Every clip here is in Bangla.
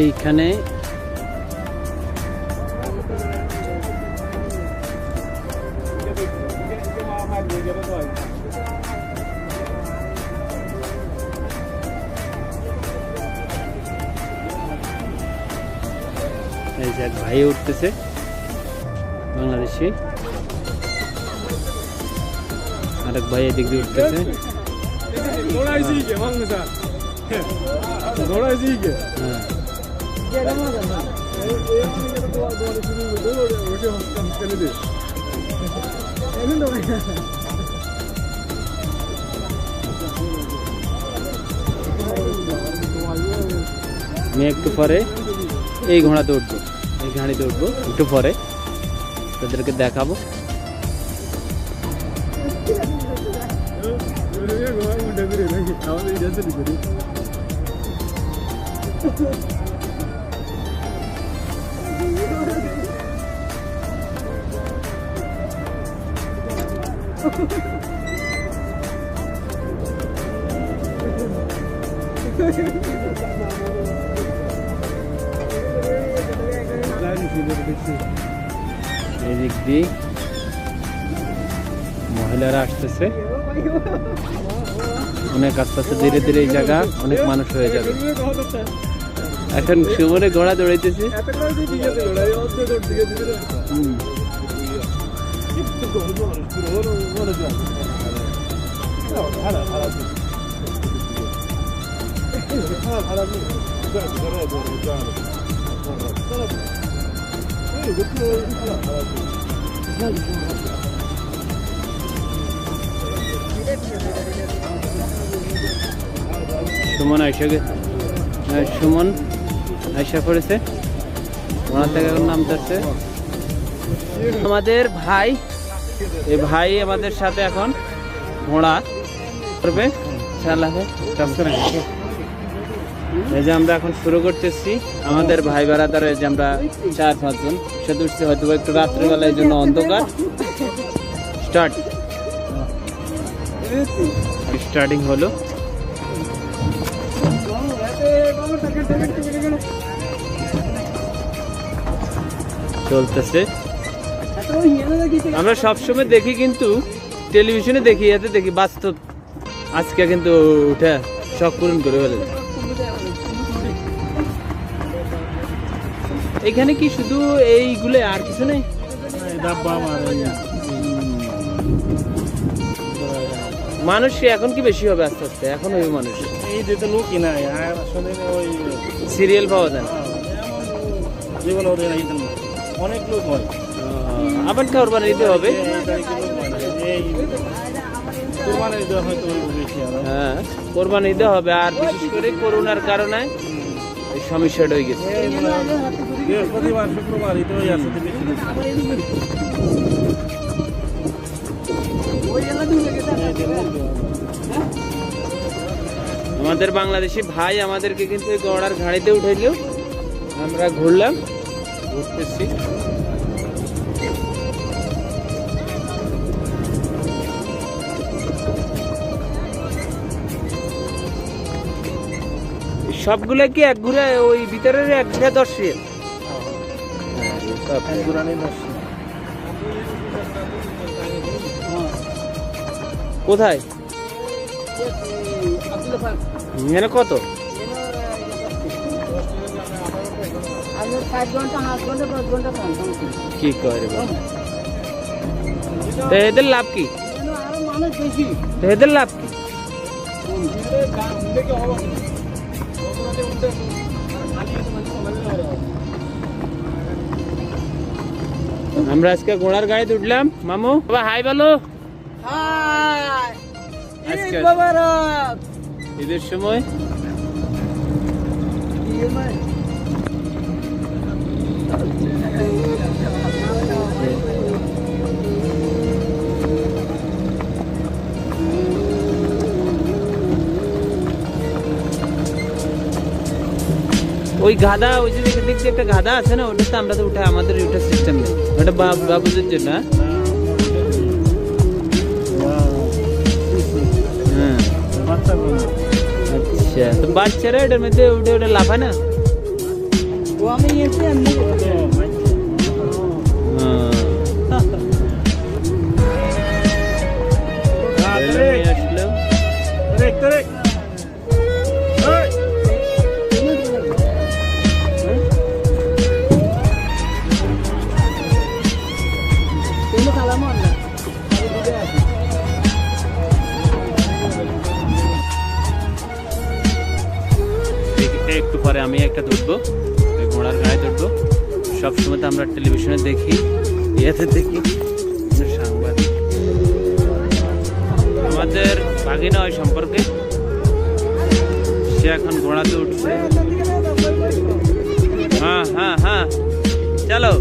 এইখানে। এই যে এক ভাই উঠতেছে বাংলাদেশি। আরেক ভাই এদিক দিয়ে উঠতেছে। হ্যাঁ। আমি একটু পরে এই ঘোড়াতে উঠবো এই গাড়িতে উঠবো একটু পরে তাদেরকে দেখাবো। এই দিক দিয়ে মহিলারা আসতেছে। অনেক আস্তে আস্তে ধীরে ধীরে এই জায়গা অনেক মানুষ হয়ে যাবে। এখন সুমনে ঘোড়া দৌড়াইতেছে। সুমন আইসা গে- আহ, সুমন আইসা পড়েছে। ওনার থেকে এখন নামতেছে। আমাদের ভাই এই ভাই আমাদের সাথে এখন ঘোড়া করবে। এই যে আমরা এখন শুরু করতেছি। আমাদের ভাই বেড়াদার এই যে আমরা চার পাঁচজন সাথে উঠছি হয়তো একটু রাত্রিবেলা, এই জন্য অন্ধকার। স্টার্ট স্টার্টিং হলো। চলতেছে। আমরা সবসময় দেখি কিন্তু টেলিভিশনে দেখি এতে দেখি বাস্তব। আজকে কিন্তু উঠে শখ পূরণ করে ফেলে। এখানে কি শুধু এইগুলো আর কিছু নেই? মানুষ এখন কি বেশি হবে আস্তে আস্তে? এখন হবে মানুষ। এই যেতে লোকই নাই আর আসলে ওই সিরিয়াল পাওয়া যায় না। জীবন না। অনেক লোক হয়। আবার কোরবানি দিতে হবে। হয়, কোরবানি দিতে হবে। আর বিশেষ করে করোনার কারণে এই সমস্যাটা হয়ে গেছে। আমাদের বাংলাদেশি ভাই আমাদেরকে কিন্তু গড়ার ঘাড়িতে উঠাইলো। আমরা ঘুরলাম, ঘুরতেছি। সবগুলা কি এক ঘুরে ওই ভিতরের এক ঘুরে রিয়াল? কোথায় এখানে কত কি করে? তো এদের লাভ কি এদের লাভ কি আমরা আজকে ঘোড়ার গাড়িতে উঠলাম। মামু বাবা হাই বলো। ঈদের সময়। ওই গাধা ওই যে দেখছি একটা গাধা আছে না ওটা তো আমরা তো উঠে আমাদের ওটা সিস্টেম নেই। ওটা বাবুদের জন্য হ্যাঁ? হ্যাঁ? আচ্ছা তো বাচ্চারা এটার মধ্যে উঠে ওটা লাফা না? ও আমি হ্যাঁ। আসলাম সবসময় তো আমরা টেলিভিশনে দেখি, ইয়েতে দেখি সাংবাদিক। আমাদের ভাগিনা ওই সম্পর্কে, সে এখন ঘোড়াতে উঠছে। হ্যাঁ হ্যাঁ হ্যাঁ। চলো।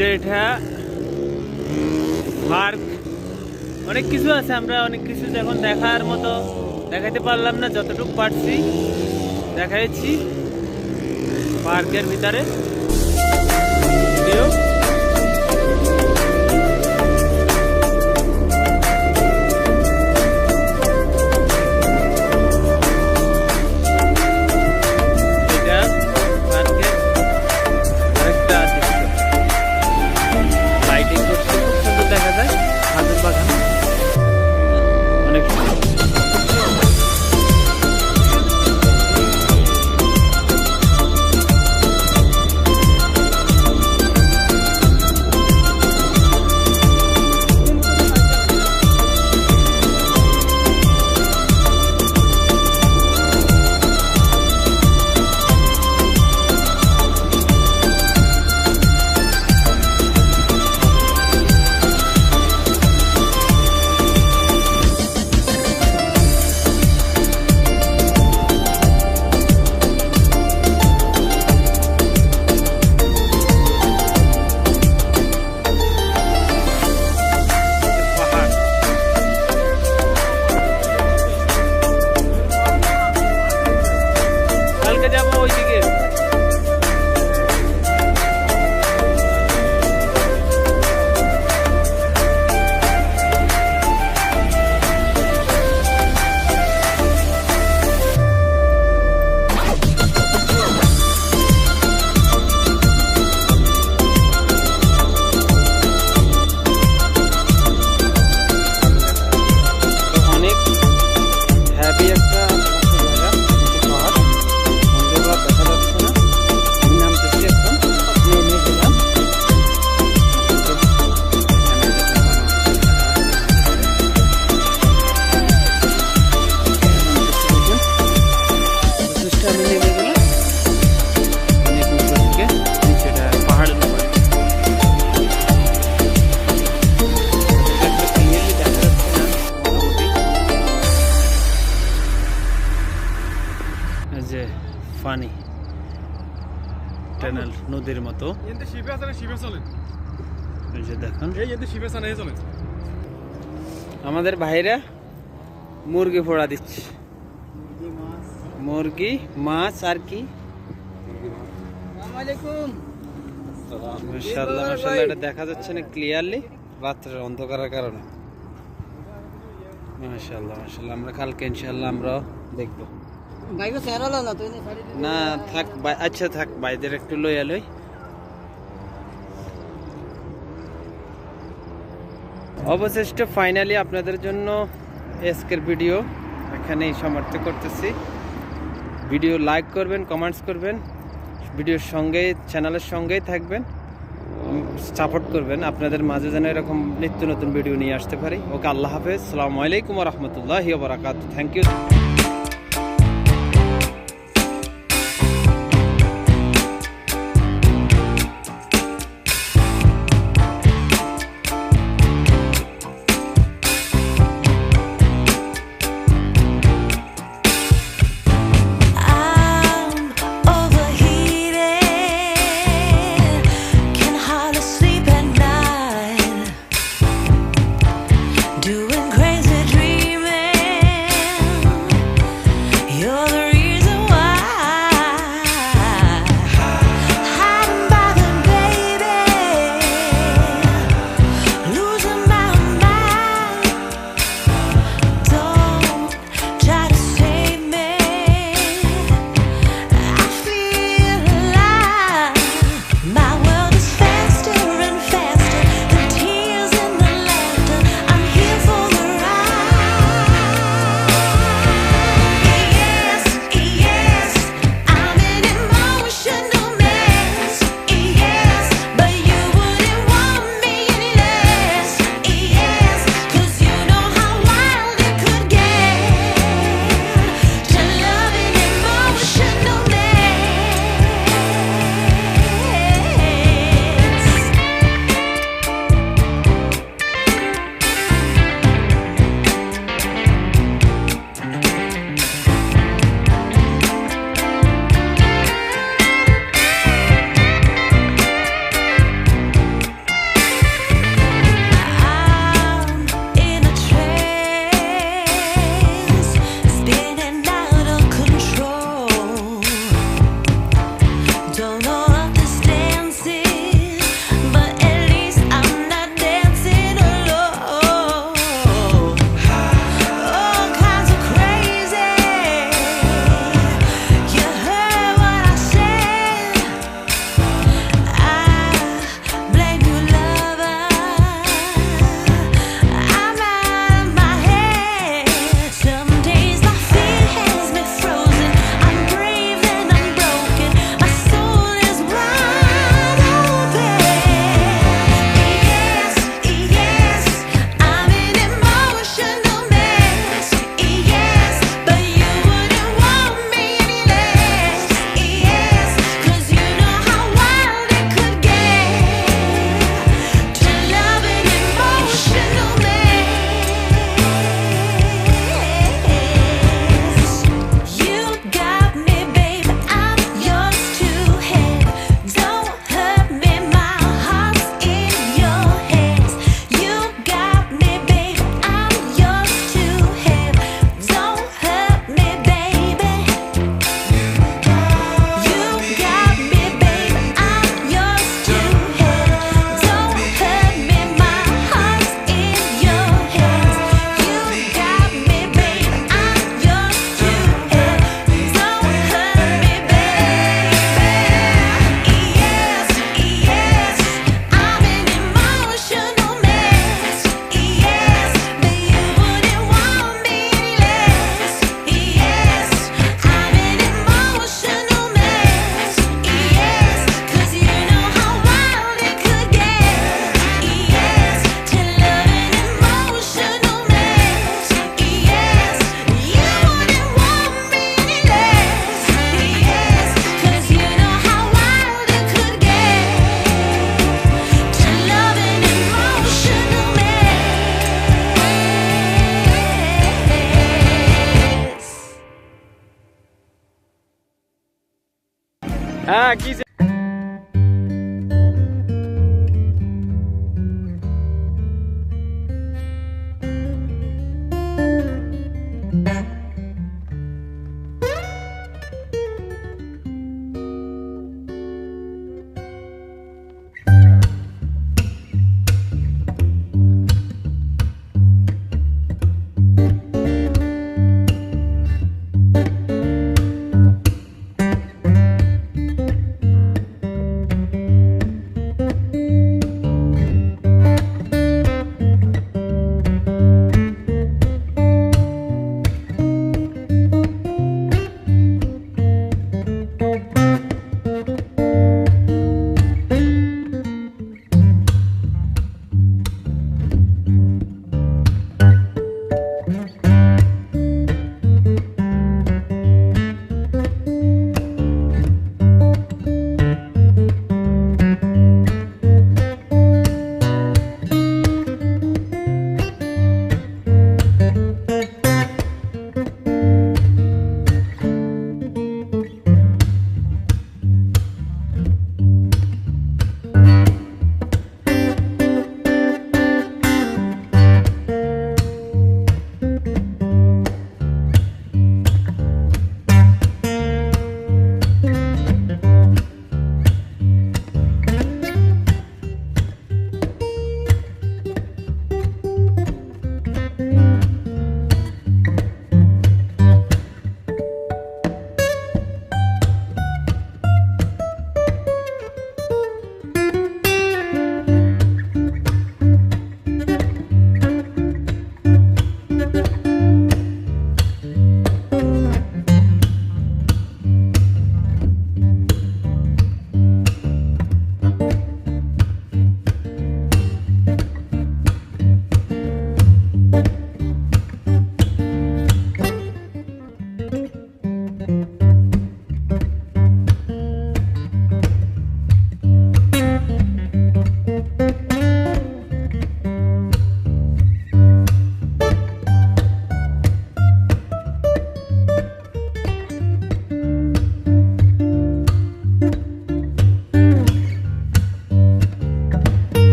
যে এটা পার্ক। অনেক কিছু আছে, আমরা অনেক কিছু এখন দেখার মতো দেখাইতে পারলাম না, যতটুকু পারছি দেখাইছি পার্কের ভিতরে। নদীর মতো। আমাদের ভাইরা মুরগি ফোড়া দিচ্ছে। মুরগি মাছ আর কি? এটা দেখা যাচ্ছে না ক্লিয়ারলি রাত্রের অন্ধকারের কারণে। মাসাল্লাহ মাসাল্লাহ আমরা কালকে ইনশাল্লাহ আমরা দেখব। না থাক আচ্ছা থাক, ভাইদের একটু লইয়া লই। অবশিষ্ট ফাইনালি আপনাদের জন্য এসকের ভিডিও এখানেই সমাপ্ত করতেছি। ভিডিও লাইক করবেন কমেন্টস করবেন ভিডিওর সঙ্গে চ্যানেলের সঙ্গেই থাকবেন সাপোর্ট করবেন। আপনাদের মাঝে যেন এরকম নিত্য নতুন ভিডিও নিয়ে আসতে পারি। ওকে, আল্লাহ হাফেজ। সালামু আলাইকুম রহমতুল্লাহ বারাকাত থ্যাংক ইউ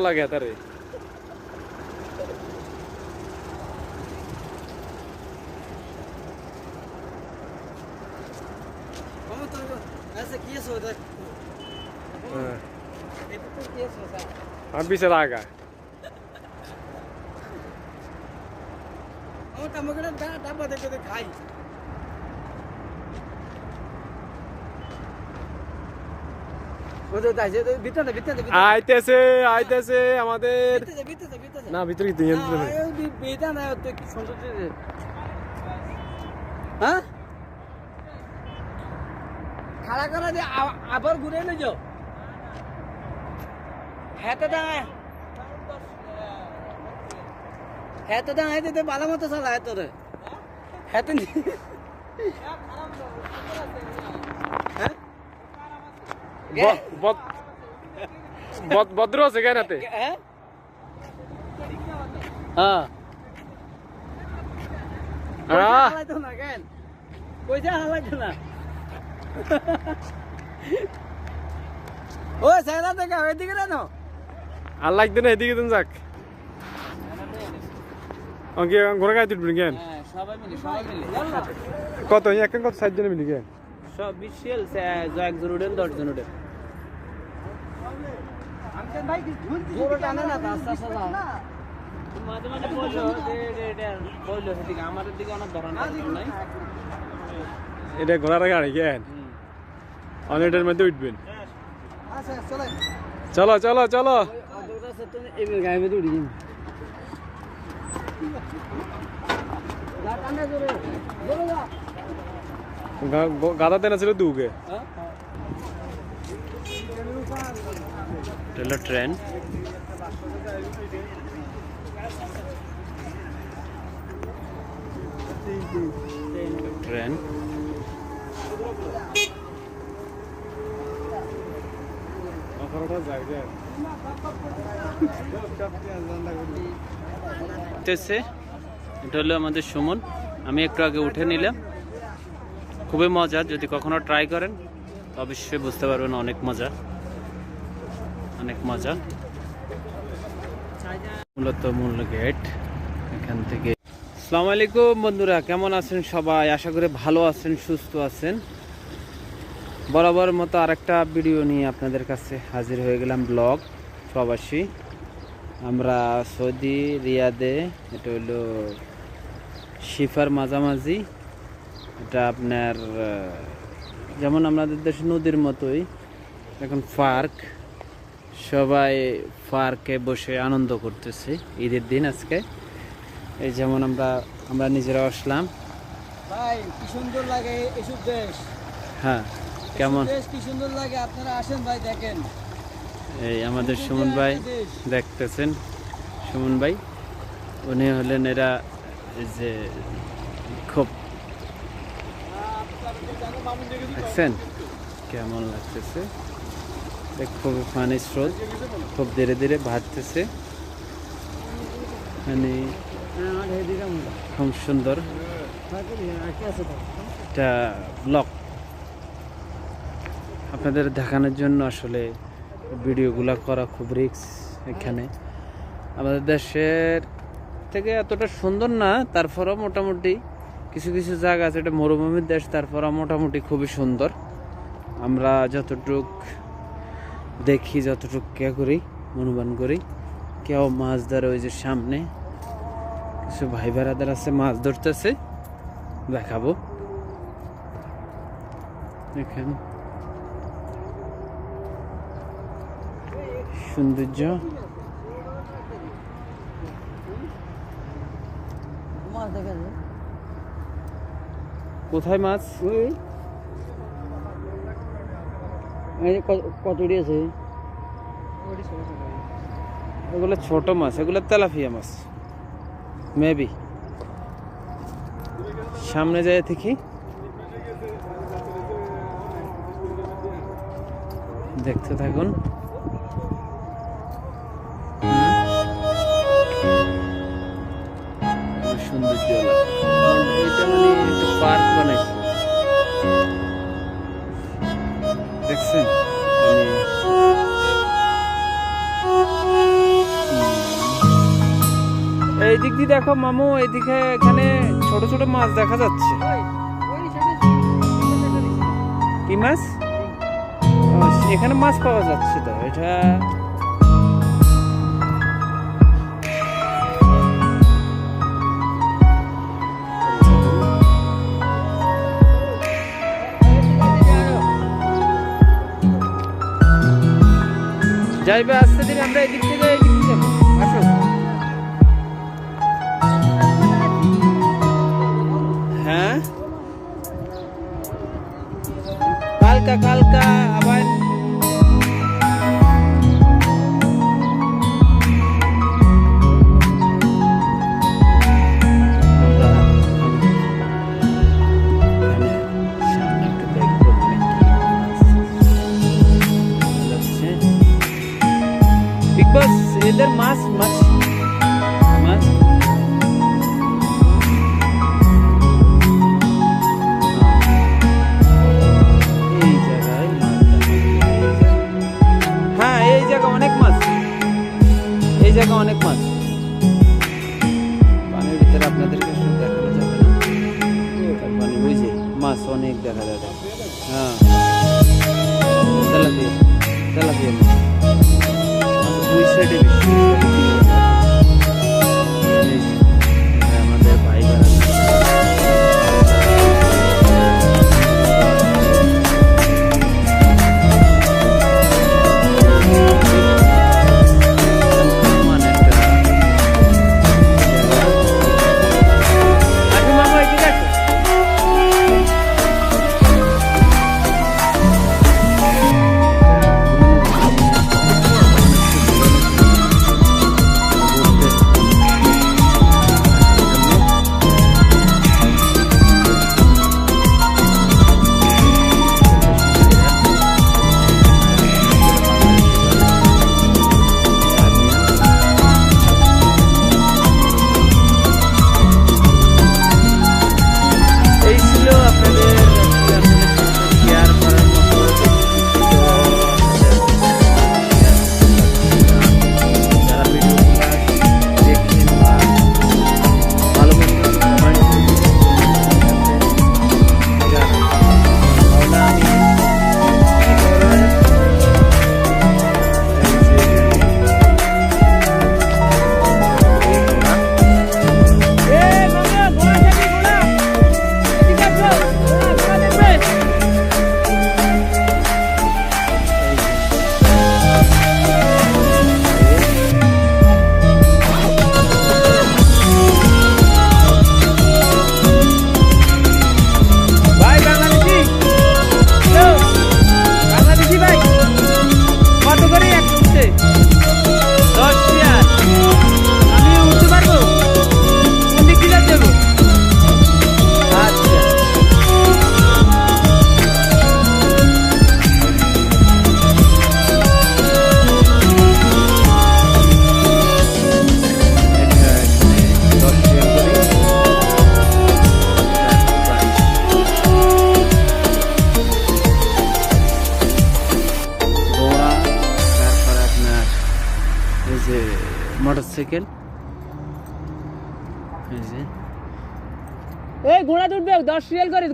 ব্লগারের মতন লাগে তারে হ্যাঁ আর বিশাল আগা খাই ভিতরে ভিতরে আইতেছে আইতেছে আমাদের। ভিতরে ভিতরে ভিতরে না ভিতরে কি হ্যাঁ? খাড়া করা আবার ঘুরে এনে যাও। হেতে দাঁড়ায়। হেতে দাঁড়ায় দিতে ভালো মতো চালা হেতে রে হেতে নি- হ্যাঁ? ব- বদ- বদ- ভদ্র আছে কেন হাতে হ্যাঁ? হ্যাঁ। কেন? এদিকে কেন আর লাগবে না এদিকে তুমি যাক। ঘোরা গায়ে তুলবেন কেন হ্যাঁ কত এক কত সাত জনে মিলি কেন সব বিশাল একজন উঠেন দশজন উঠেন। পুরো টানে না আস্তে আস্তে যাও। মাঝে মাঝে বলল বলল সেদিকে আমাদের দিকে অনেক ধরনের নাই এটা ঘোড়ার গাড়ি কেন অনেকটার মধ্যে উঠবেন। আচ্ছা চলো চলো চলো। তুমি এমনি গায়ে গাদা দেনা ছিল দুগে। ট্রেন। ট্রেন। এটা হলো আমাদের সুমন। আমি একটু আগে উঠে নিলাম। খুবই মজা, যদি কখনো ট্রাই করেন অবশ্যই বুঝতে পারবেন অনেক মজা। অনেক মজা। মূলত মূল গেট এখান থেকে। আসসালামু আলাইকুম বন্ধুরা, কেমন আছেন সবাই? আশা করি ভালো আছেন, সুস্থ আছেন। বরাবর মতো আরেকটা ভিডিও নিয়ে আপনাদের কাছে হাজির হয়ে গেলাম ব্লগ প্রবাসী। আমরা সৌদি, রিয়াদে, এটা হলো শিফার মাঝামাঝি। এটা আপনার যেমন আমাদের দেশে নদীর মতোই এখন পার্ক সবাই পার্কে বসে আনন্দ করতেছে ঈদের দিন আজকে। এই যেমন আমরা আমরা নিজেরা আসলাম। ভাই কি সুন্দর লাগে এসব দেশ। হ্যাঁ কেমন? দেশ কি সুন্দর লাগে আপনারা আসেন ভাই দেখেন। এই আমাদের সুমন ভাই দেখতেছেন। সুমন ভাই উনি হলেন এরা যে খুব দেখছেন কেমন লাগতেছে? এ খুবই পানি স্রোত খুব ধীরে ধীরে বাড়তেছে। মানে খুব সুন্দর। একটা ব্লক আপনাদের দেখানোর জন্য আসলে ভিডিওগুলো করা খুব রিক্স এখানে। আমাদের দেশের থেকে এতটা সুন্দর না, তারপরও মোটামুটি কিছু কিছু জায়গা আছে, এটা মরুভূমির দেশ তারপরও মোটামুটি খুবই সুন্দর। আমরা যতটুক দেখি, যতটুক কে করি অনুমান করি, কেউ মাছ ধরে ওই যে সামনে, কিছু ভাই বেড়াদার আছে, মাছ ধরতেছে, দেখাবো। এখানে সৌন্দর্য। মাছ দেখা যায়। কোথায় মাছ? কতটি আছে। এগুলো ছোট মাছ এগুলো তেলাফিয়া মাছ। মেবি সামনে যায় দেখি দেখতে থাকুন। হুম। এই দিক দিয়ে দেখো মামু এইদিকে এখানে ছোট ছোট মাছ দেখা যাচ্ছে কি মাছ এখানে মাছ পাওয়া যাচ্ছে তো এটা যাইবে আস্তে ধীরে আমরা এদিক হ্যাঁ কালকা কালকা আবার আমরা এখানে সামনে এই জায়গা অনেক মাছ পানির ভিতরে আপনাদেরকে শুধু দেখানো যাবে না তার মানে ওই যে মাছ অনেক দেখা যাবে হ্যাঁ তেলাপিয়া তেলাপিয়া মাছ দুই সাইডে বেশি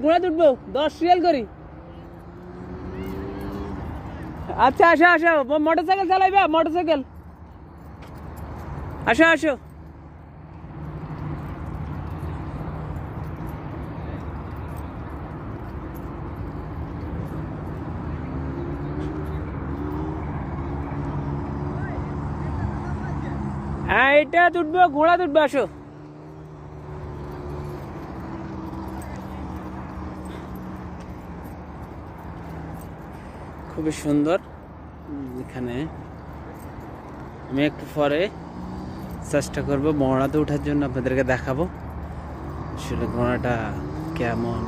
ঘোড়া দুটবো দশ রিয়াল করি। আচ্ছা আসো আসো। মোটরসাইকেল মোটর সাইকেল আসো আসো। হ্যাঁ এটা তুটবো ঘোড়া তুটবো আসো। খুবই সুন্দর। এখানে আমি একটু পরে চেষ্টা করব মহড়াতে ওঠার জন্য আপনাদেরকে দেখাবো। আসলে ঘোড়াটা কেমন,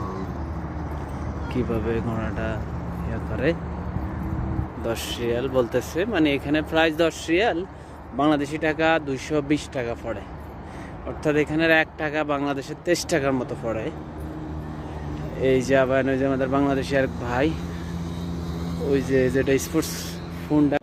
কীভাবে ঘোড়াটা ইয়ে করে। দশ রিয়াল বলতেছে মানে এখানে প্রাইস দশ রিয়াল, বাংলাদেশি টাকা দুইশো বিশ টাকা পড়ে। অর্থাৎ এখানের এক টাকা বাংলাদেশের তেইশ টাকার মতো পড়ে। এই যে আবার আমাদের বাংলাদেশি এক ভাই ওই যে যেটা স্পোর্টস ফোনটা